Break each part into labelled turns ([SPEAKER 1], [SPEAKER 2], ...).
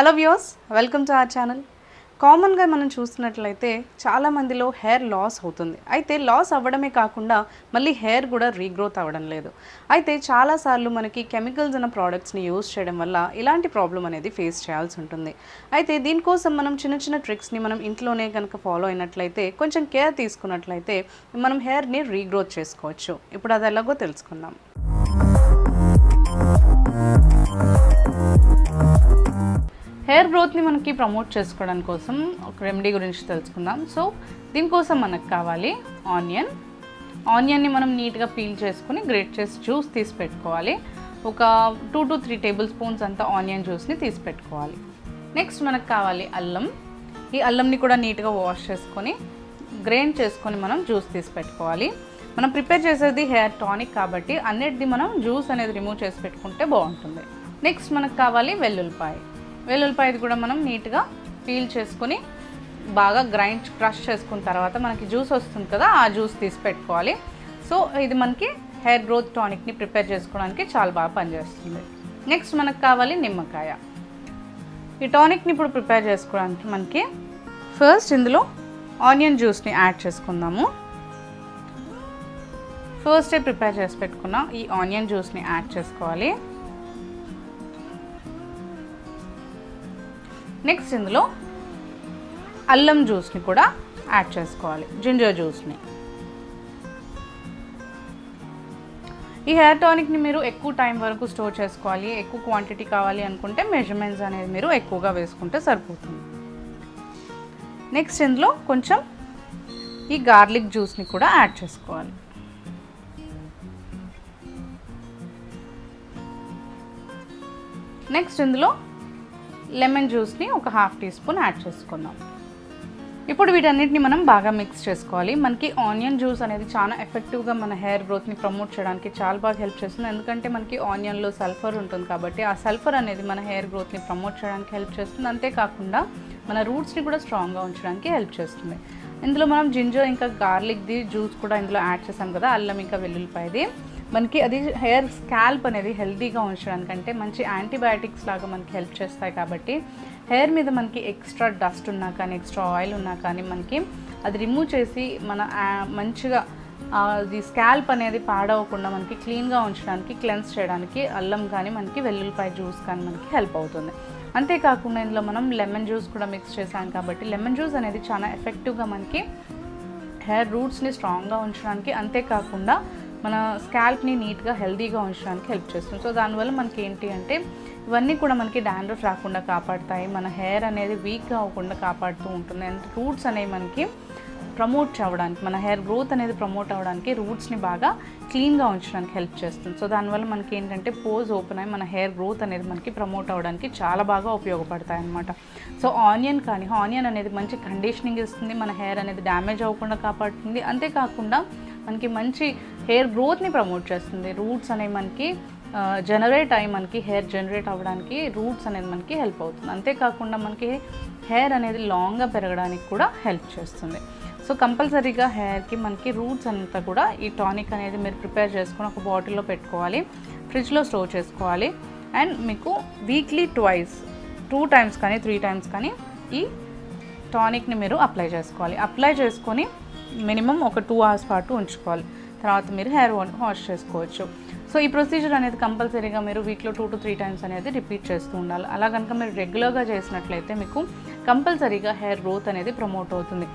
[SPEAKER 1] Hello views welcome to our channel కామన్గా మనం చూస్తున్నట్లయితే చాలా మందిలో హెయిర్ లాస్ అవుతుంది. అయితే లాస్ అవ్వడమే కాకుండా మళ్ళీ హెయిర్ కూడా రీగ్రోత్ అవ్వడం లేదు. అయితే చాలాసార్లు మనకి కెమికల్స్ అన్న ప్రోడక్ట్స్ని యూజ్ చేయడం వల్ల ఇలాంటి ప్రాబ్లం అనేది ఫేస్ చేయాల్సి ఉంటుంది. అయితే దీనికోసం మనం చిన్న చిన్న ట్రిక్స్ని మనం ఇంట్లోనే కనుక ఫాలో అయినట్లయితే కొంచెం కేర్ తీసుకున్నట్లయితే మనం హెయిర్ని రీగ్రోత్ చేసుకోవచ్చు. ఇప్పుడు అది ఎలాగో తెలుసుకుందాం. హెయిర్ గ్రోత్ని మనకి ప్రమోట్ చేసుకోవడం కోసం ఒక రెమెడీ గురించి తెలుసుకుందాం. సో దీనికోసం మనకు కావాలి ఆనియన్. ఆనియన్ని మనం నీట్గా పీల్ చేసుకుని గ్రేట్ చేసి జ్యూస్ తీసి పెట్టుకోవాలి. ఒక two to three tablespoons అంతా ఆనియన్ జ్యూస్ని తీసి పెట్టుకోవాలి. నెక్స్ట్ మనకు కావాలి అల్లం. ఈ అల్లంని కూడా నీట్గా వాష్ చేసుకొని గ్రైండ్ చేసుకొని మనం జ్యూస్ తీసి పెట్టుకోవాలి. మనం ప్రిపేర్ చేసేది హెయిర్ టానిక్ కాబట్టి అన్నిటిది మనం జ్యూస్ అనేది రిమూవ్ చేసి పెట్టుకుంటే బాగుంటుంది. నెక్స్ట్ మనకు కావాలి వెల్లుల్లిపాయ. వెల్లుల్లిపాయది కూడా మనం నీట్గా పీల్ చేసుకొని బాగా గ్రైండ్ క్రష్ చేసుకున్న తర్వాత మనకి జ్యూస్ వస్తుంది కదా ఆ జ్యూస్ తీసి పెట్టుకోవాలి. సో ఇది మనకి హెయిర్ గ్రోత్ టానిక్ని ప్రిపేర్ చేసుకోవడానికి చాలా బాగా పనిచేస్తుంది. నెక్స్ట్ మనకు కావాలి నిమ్మకాయ. ఈ టానిక్ని ఇప్పుడు ప్రిపేర్ చేసుకోవడానికి మనకి ఫస్ట్ ఇందులో ఆనియన్ జ్యూస్ని యాడ్ చేసుకుందాము. ఫస్టే ప్రిపేర్ చేసి పెట్టుకున్న ఈ ఆనియన్ జ్యూస్ని యాడ్ చేసుకోవాలి. నెక్స్ట్ ఇందులో అల్లం జ్యూస్ని కూడా యాడ్ చేసుకోవాలి. జింజర్ జ్యూస్ని ఈ హెయిర్ టానిక్ని మీరు ఎక్కువ టైం వరకు స్టోర్ చేసుకోవాలి. ఎక్కువ క్వాంటిటీ కావాలి అనుకుంటే మెజర్మెంట్స్ అనేది మీరు ఎక్కువగా వేసుకుంటే సరిపోతుంది. నెక్స్ట్ ఇందులో కొంచెం ఈ గార్లిక్ జ్యూస్ని కూడా యాడ్ చేసుకోవాలి. నెక్స్ట్ ఇందులో లెమన్ జ్యూస్ని ఒక హాఫ్ టీ స్పూన్ యాడ్ చేసుకుందాం. ఇప్పుడు వీటన్నిటిని మనం బాగా మిక్స్ చేసుకోవాలి. మనకి ఆనియన్ జ్యూస్ అనేది చాలా ఎఫెక్టివ్గా మన హెయిర్ గ్రోత్ని ప్రమోట్ చేయడానికి చాలా బాగా హెల్ప్ చేస్తుంది. ఎందుకంటే మనకి ఆనియన్లో సల్ఫర్ ఉంటుంది కాబట్టి ఆ సల్ఫర్ అనేది మన హెయిర్ గ్రోత్ని ప్రమోట్ చేయడానికి హెల్ప్ చేస్తుంది. అంతేకాకుండా మన రూట్స్ని కూడా స్ట్రాంగ్గా ఉంచడానికి హెల్ప్ చేస్తుంది. ఇందులో మనం జింజర్ ఇంకా గార్లిక్ది జ్యూస్ కూడా ఇందులో యాడ్ చేసాం కదా అల్లం ఇంకా వెల్లుల్లిపాయది. మనకి అది హెయిర్ స్కాల్ప్ అనేది హెల్తీగా ఉంచడానికంటే మంచి యాంటీబయాటిక్స్ లాగా మనకి హెల్ప్ చేస్తాయి కాబట్టి హెయిర్ మీద మనకి ఎక్స్ట్రా డస్ట్ ఉన్నా కానీ ఎక్స్ట్రా ఆయిల్ ఉన్నా కానీ మనకి అది రిమూవ్ చేసి మన మంచిగా అది స్కాల్ప్ అనేది పాడవకుండా మనకి క్లీన్గా ఉంచడానికి క్లెన్స్ చేయడానికి అల్లం కానీ మనకి వెల్లుల్లిపాయ జ్యూస్ కానీ మనకి హెల్ప్ అవుతుంది. అంతేకాకుండా ఇందులో మనం లెమన్ జ్యూస్ కూడా మిక్స్ చేసాం కాబట్టి లెమన్ జ్యూస్ అనేది చాలా ఎఫెక్టివ్గా మనకి హెయిర్ రూట్స్ని స్ట్రాంగ్గా ఉంచడానికి అంతేకాకుండా మన స్కాల్ప్ని నీట్గా హెల్దీగా ఉంచడానికి హెల్ప్ చేస్తుంది. సో దానివల్ల మనకి ఏంటి అంటే ఇవన్నీ కూడా మనకి డాండ్రఫ్ రాకుండా కాపాడుతాయి. మన హెయిర్ అనేది వీక్గా అవ్వకుండా కాపాడుతూ ఉంటుంది. అండ్ రూట్స్ అనేవి మనకి ప్రమోట్ అవ్వడానికి మన హెయిర్ గ్రోత్ అనేది ప్రమోట్ అవ్వడానికి రూట్స్ని బాగా క్లీన్గా ఉంచడానికి హెల్ప్ చేస్తుంది. సో దానివల్ల మనకి ఏంటంటే పోజ్ ఓపెన్ అయ్యి మన హెయిర్ గ్రోత్ అనేది మనకి ప్రమోట్ అవ్వడానికి చాలా బాగా ఉపయోగపడతాయి అనమాట సో ఆనియన్ కానీ ఆనియన్ అనేది మంచి కండిషనింగ్ ఇస్తుంది. మన హెయిర్ అనేది డ్యామేజ్ అవ్వకుండా కాపాడుతుంది. అంతేకాకుండా మనకి మంచి హెయిర్ గ్రోత్ని ప్రమోట్ చేస్తుంది. రూట్స్ అనేవి మనకి జనరేట్ అయ్యి మనకి హెయిర్ జనరేట్ అవ్వడానికి రూట్స్ అనేది మనకి హెల్ప్ అవుతుంది. అంతేకాకుండా మనకి హెయిర్ అనేది లాంగ్గా పెరగడానికి కూడా హెల్ప్ చేస్తుంది. సో కంపల్సరీగా హెయిర్కి మనకి రూట్స్ అంతా కూడా ఈ టానిక్ అనేది మీరు ప్రిపేర్ చేసుకుని ఒక బాటిల్లో పెట్టుకోవాలి. ఫ్రిడ్జ్లో స్టోర్ చేసుకోవాలి. అండ్ మీకు వీక్లీ ట్వైస్ టూ టైమ్స్ కానీ త్రీ టైమ్స్ కానీ ఈ టానిక్ని మీరు అప్లై చేసుకోవాలి. అప్లై చేసుకొని మినిమం ఒక టూ అవర్స్ పాటు ఉంచుకోవాలి. తర్వాత మీరు హెయిర్ వాష్ చేసుకోవచ్చు. సో ఈ ప్రొసీజర్ అనేది కంపల్సరీగా మీరు వీక్లో టూ టు త్రీ టైమ్స్ అనేది రిపీట్ చేస్తూ ఉండాలి. అలా కనుక మీరు రెగ్యులర్గా చేసినట్లయితే మీకు కంపల్సరీగా హెయిర్ గ్రోత్ అనేది ప్రమోట్ అవుతుంది.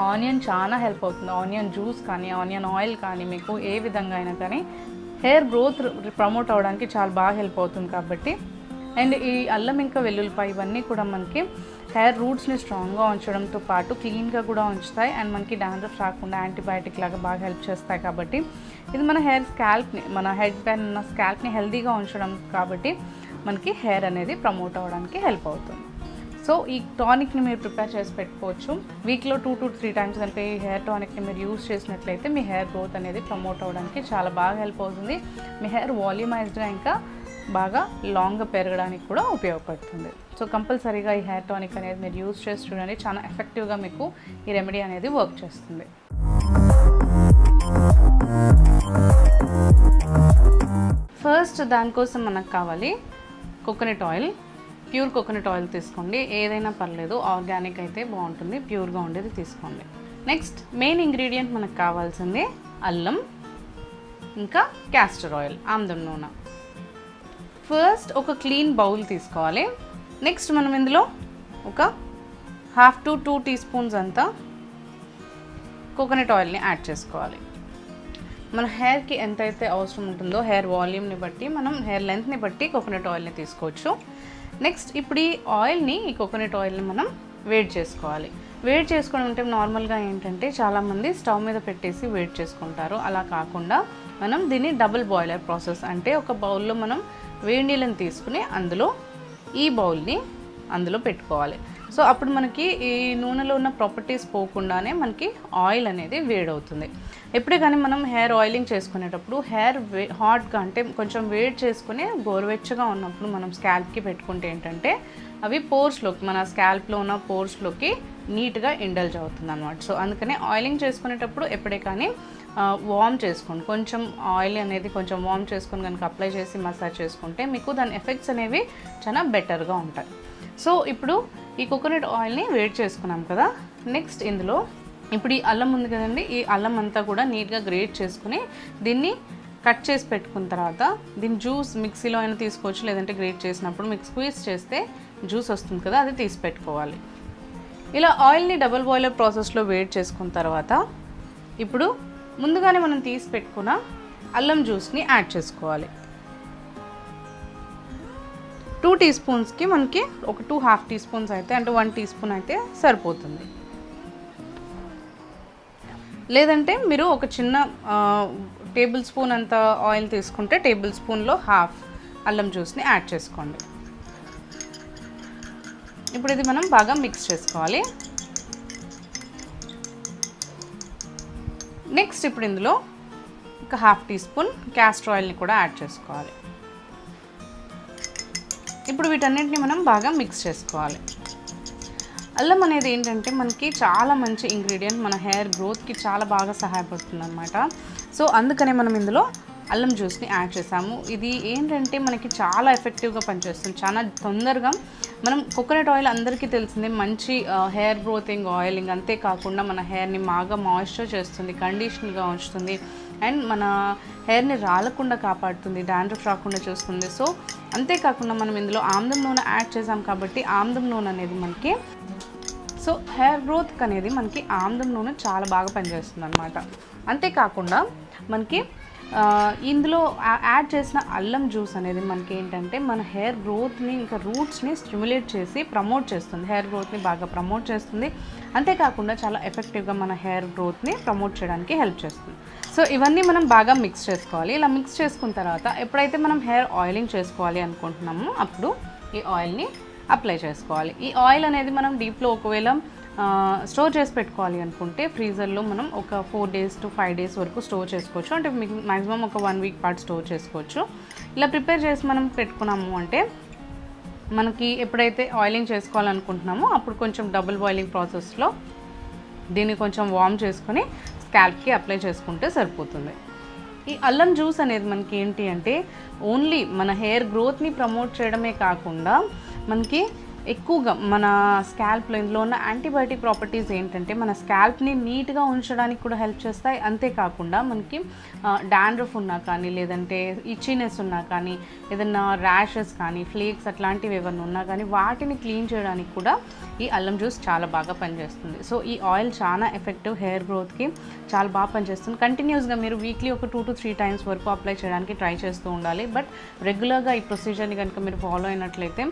[SPEAKER 1] ఆనియన్ చాలా హెల్ప్ అవుతుంది. ఆనియన్ జ్యూస్ కానీ ఆనియన్ ఆయిల్ కానీ మీకు ఏ విధంగా అయినా కానీ హెయిర్ గ్రోత్ ప్రమోట్ అవ్వడానికి చాలా బాగా హెల్ప్ అవుతుంది కాబట్టి. అండ్ ఈ అల్లం ఇంకా వెల్లుల్లిపాయ ఇవన్నీ కూడా మనకి హెయిర్ రూట్స్ని స్ట్రాంగ్గా ఉంచడంతో పాటు క్లీన్గా కూడా ఉంచుతాయి. అండ్ మనకి డాండ్రఫ్ రాకుండా యాంటీబయాటిక్ లాగా బాగా హెల్ప్ చేస్తాయి కాబట్టి ఇది మన హెయిర్ స్కాల్ప్ని మన హెడ్ పైన ఉన్న స్కాల్ప్ని హెల్దీగా ఉంచడం కాబట్టి మనకి హెయిర్ అనేది ప్రమోట్ అవ్వడానికి హెల్ప్ అవుతుంది. సో ఈ టానిక్ని మీరు ప్రిపేర్ చేసి పెట్టుకోవచ్చు. వీక్లో టూ టు త్రీ టైమ్స్ కనుక ఈ హెయిర్ టానిక్ని మీరు యూస్ చేసినట్లయితే మీ హెయిర్ గ్రోత్ అనేది ప్రమోట్ అవ్వడానికి చాలా బాగా హెల్ప్ అవుతుంది. మీ హెయిర్ వాల్యూమైజ్డ్గా ఇంకా బాగా లాంగ్గా పెరగడానికి కూడా ఉపయోగపడుతుంది. సో కంపల్సరీగా ఈ హెయిర్ టానిక్ అనేది మీరు యూజ్ చేసి చూడండి. చాలా ఎఫెక్టివ్గా మీకు ఈ రెమెడీ అనేది వర్క్ చేస్తుంది. ఫస్ట్ దానికోసం మనకు కావాలి coconut oil pure coconut oil తీసుకోండి. ఏదైనా పర్లేదు ఆర్గానిక్ అయితే బాగుంటుంది ప్యూర్గా ఉండేది తీసుకోండి. నెక్స్ట్ మెయిన్ ఇంగ్రీడియంట్ మనకు కావాల్సింది అల్లం ఇంకా క్యాస్టర్ ఆయిల్ ఆమ్దం నూనె. ఫస్ట్ ఒక క్లీన్ బౌల్ తీసుకోవాలి. నెక్స్ట్ మనం ఇందులో ఒక half to two teaspoons అంతా కోకోనట్ ఆయిల్ని యాడ్ చేసుకోవాలి. మన హెయిర్కి ఎంతైతే అవసరం ఉంటుందో హెయిర్ వాల్యూమ్ని బట్టి మనం హెయిర్ లెంత్ని బట్టి కోకోనట్ ఆయిల్ని తీసుకోవచ్చు. నెక్స్ట్ ఇప్పుడు ఈ ఆయిల్ని ఈ కోకోనట్ ఆయిల్ని మనం వేడి చేసుకోవాలి. వేడి చేసుకోవడం అంటే నార్మల్గా ఏంటంటే చాలామంది స్టవ్ మీద పెట్టేసి వేడి చేసుకుంటారు. అలా కాకుండా మనం దీన్ని డబుల్ బాయిలర్ ప్రాసెస్ అంటే ఒక బౌల్లో మనం వేడి నీళ్ళని తీసుకుని అందులో ఈ బౌల్ని అందులో పెట్టుకోవాలి. సో అప్పుడు మనకి ఈ నూనెలో ఉన్న ప్రాపర్టీస్ పోకుండానే మనకి ఆయిల్ అనేది వేడవుతుంది. ఎప్పుడే కానీ మనం హెయిర్ ఆయిలింగ్ చేసుకునేటప్పుడు హెయిర్ వే హాట్గా అంటే కొంచెం వేడి చేసుకుని గోరువెచ్చగా ఉన్నప్పుడు మనం స్కాల్ప్కి పెట్టుకుంటే ఏంటంటే అవి పోర్స్లోకి మన స్కాల్ప్లో ఉన్న పోర్స్లోకి నీట్గా ఇండల్జ్ అవుతుంది అనమాట సో అందుకనే ఆయిలింగ్ చేసుకునేటప్పుడు ఎప్పుడే కానీ వార్మ్ చేసుకోండి. కొంచెం ఆయిల్ అనేది కొంచెం వార్మ్ చేసుకొని కనుక అప్లై చేసి మసాజ్ చేసుకుంటే మీకు దాని ఎఫెక్ట్స్ అనేవి చాలా బెటర్గా ఉంటాయి. సో ఇప్పుడు ఈ కోకోనట్ ఆయిల్ని వేడి చేసుకున్నాం కదా. నెక్స్ట్ ఇందులో ఇప్పుడు ఈ అల్లం ఉంది కదండి. ఈ అల్లం అంతా కూడా నీట్గా గ్రేట్ చేసుకుని దీన్ని కట్ చేసి పెట్టుకున్న తర్వాత దీని జ్యూస్ మిక్సీలో అయినా తీసుకోవచ్చు. లేదంటే గ్రేట్ చేసినప్పుడు మీకు స్క్వీజ్ చేస్తే జ్యూస్ వస్తుంది కదా అది తీసి పెట్టుకోవాలి. ఇలా ఆయిల్ని డబుల్ బాయిలర్ ప్రాసెస్లో వేడి చేసుకున్న తర్వాత ఇప్పుడు ముందుగానే మనం తీసి పెట్టుకున్న అల్లం జ్యూస్ని యాడ్ చేసుకోవాలి. టూ టీ స్పూన్స్కి మనకి ఒక టూ హాఫ్ టీ స్పూన్స్ అయితే అంటే వన్ టీ స్పూన్ అయితే సరిపోతుంది. లేదంటే మీరు ఒక చిన్న టేబుల్ స్పూన్ అంత ఆయిల్ తీసుకుంటే టేబుల్ స్పూన్లో హాఫ్ అల్లం జ్యూస్ని యాడ్ చేసుకోండి. ఇప్పుడు ఇది మనం బాగా మిక్స్ చేసుకోవాలి. నెక్స్ట్ ఇప్పుడు ఇందులో ఒక హాఫ్ టీ స్పూన్ క్యాస్టర్ ఆయిల్ని కూడా యాడ్ చేసుకోవాలి. ఇప్పుడు వీటన్నిటిని మనం బాగా మిక్స్ చేసుకోవాలి. అల్లం అనేది ఏంటంటే మనకి చాలా మంచి ఇంగ్రీడియంట్ మన హెయిర్ గ్రోత్కి చాలా బాగా సహాయపడుతుంది అనమాట సో అందుకనే మనం ఇందులో అల్లం జ్యూస్ని యాడ్ చేసాము. ఇది ఏంటంటే మనకి చాలా ఎఫెక్టివ్గా పనిచేస్తుంది. చాలా తొందరగా మనం కోకోనట్ ఆయిల్ అందరికీ తెలిసిందే మంచి హెయిర్ గ్రోతింగ్ ఆయిలింగ్ అంతేకాకుండా మన హెయిర్ని బాగా మాయిశ్చర్ చేస్తుంది కండిషన్గా ఉంచుతుంది అండ్ మన హెయిర్ని రాలకుండా కాపాడుతుంది డాండ్రఫ్ రాకుండా చూస్తుంది. సో అంతేకాకుండా మనం ఇందులో ఆమ్దం నూనె యాడ్ చేసాం కాబట్టి ఆమ్దం నూనె అనేది మనకి సో హెయిర్ గ్రోత్కి అనేది మనకి ఆమ్దం నూనె చాలా బాగా పనిచేస్తుంది అనమాట అంతేకాకుండా మనకి ఇందులో యాడ్ చేసిన అల్లం జ్యూస్ అనేది మనకి ఏంటంటే మన హెయిర్ గ్రోత్ని ఇంకా రూట్స్ని స్టిమ్యులేట్ చేసి ప్రమోట్ చేస్తుంది. హెయిర్ గ్రోత్ని బాగా ప్రమోట్ చేస్తుంది. అంతేకాకుండా చాలా ఎఫెక్టివ్గా మన హెయిర్ గ్రోత్ని ప్రమోట్ చేయడానికి హెల్ప్ చేస్తుంది. సో ఇవన్నీ మనం బాగా మిక్స్ చేసుకోవాలి. ఇలా మిక్స్ చేసుకున్న తర్వాత ఎప్పుడైతే మనం హెయిర్ ఆయిలింగ్ చేసుకోవాలి అనుకుంటున్నామో అప్పుడు ఈ ఆయిల్ని అప్లై చేసుకోవాలి. ఈ ఆయిల్ అనేది మనం డీప్లో ఒకవేళ స్టోర్ చేసి పెట్టుకోవాలి అనుకుంటే ఫ్రీజర్లో మనం ఒక four days to five days వరకు స్టోర్ చేసుకోవచ్చు. అంటే మీకు మ్యాక్సిమం ఒక వన్ వీక్ పాటు స్టోర్ చేసుకోవచ్చు. ఇలా ప్రిపేర్ చేసి మనం పెట్టుకున్నాము అంటే మనకి ఎప్పుడైతే ఆయిలింగ్ చేసుకోవాలనుకుంటున్నామో అప్పుడు కొంచెం డబుల్ బాయిలింగ్ ప్రాసెస్లో దీన్ని కొంచెం వార్మ్ చేసుకొని స్కాల్ప్కి అప్లై చేసుకుంటే సరిపోతుంది. ఈ అల్లం జ్యూస్ అనేది మనకి ఏంటి అంటే ఓన్లీ మన హెయిర్ గ్రోత్ని ప్రమోట్ చేయడమే కాకుండా మనకి ఎక్కువగా మన స్కాల్ప్లో ఇందులో ఉన్న యాంటీబయాటిక్ ప్రాపర్టీస్ ఏంటంటే మన స్కాల్ప్ని నీట్గా ఉంచడానికి కూడా హెల్ప్ చేస్తాయి. అంతేకాకుండా మనకి డాండ్రఫ్ ఉన్నా కానీ లేదంటే ఇచ్చినెస్ ఉన్నా కానీ ఏదన్నా ర్యాషెస్ కానీ ఫ్లేక్స్ అట్లాంటివి ఏమైనా ఉన్నా కానీ వాటిని క్లీన్ చేయడానికి కూడా ఈ అల్లం జ్యూస్ చాలా బాగా పనిచేస్తుంది. సో ఈ ఆయిల్ చాలా ఎఫెక్టివ్ హెయిర్ గ్రోత్కి చాలా బాగా పనిచేస్తుంది. కంటిన్యూస్గా మీరు వీక్లీ ఒక టూ టు త్రీ టైమ్స్ వరకు అప్లై చేయడానికి ట్రై చేస్తూ ఉండాలి. బట్ రెగ్యులర్గా ఈ ప్రొసీజర్ని కనుక మీరు ఫాలో అయినట్లయితే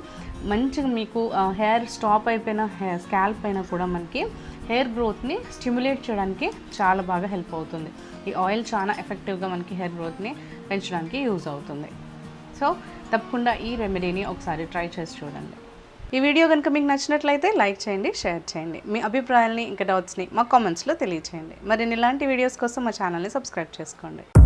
[SPEAKER 1] మంచిగా మీకు హెయిర్ స్టాప్ అయిపోయిన హెయిర్ స్కాల్ప్ అయినా కూడా మనకి హెయిర్ గ్రోత్ని స్టిమ్యులేట్ చేయడానికి చాలా బాగా హెల్ప్ అవుతుంది. ఈ ఆయిల్ చాలా ఎఫెక్టివ్గా మనకి హెయిర్ గ్రోత్ని పెంచడానికి యూజ్ అవుతుంది. సో తప్పకుండా ఈ రెమెడీని ఒకసారి ట్రై చేసి చూడండి. ఈ వీడియో కనుక మీకు నచ్చినట్లయితే లైక్ చేయండి షేర్ చేయండి. మీ అభిప్రాయాల్ని ఇంకా డౌట్స్ని మా కామెంట్స్లో తెలియచేయండి. మరిన్ని ఇలాంటి వీడియోస్ కోసం మా ఛానల్ని సబ్స్క్రైబ్ చేసుకోండి.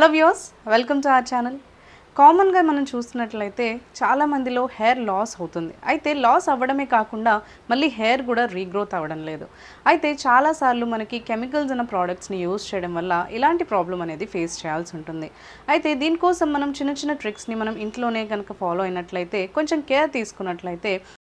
[SPEAKER 1] Hello views welcome to our channel. కామన్గా మనం చూస్తున్నట్లయితే చాలామందిలో హెయిర్ లాస్ అవుతుంది. అయితే లాస్ అవ్వడమే కాకుండా మళ్ళీ హెయిర్ కూడా రీగ్రోత్ అవ్వడం లేదు. అయితే చాలాసార్లు మనకి కెమికల్స్ ఉన్న ప్రోడక్ట్స్ని యూజ్ చేయడం వల్ల ఇలాంటి ప్రాబ్లం అనేది ఫేస్ చేయాల్సి ఉంటుంది. అయితే దీనికోసం మనం చిన్న చిన్న ట్రిక్స్ని మనం ఇంట్లోనే కనుక ఫాలో అయినట్లయితే కొంచెం కేర్ తీసుకున్నట్లయితే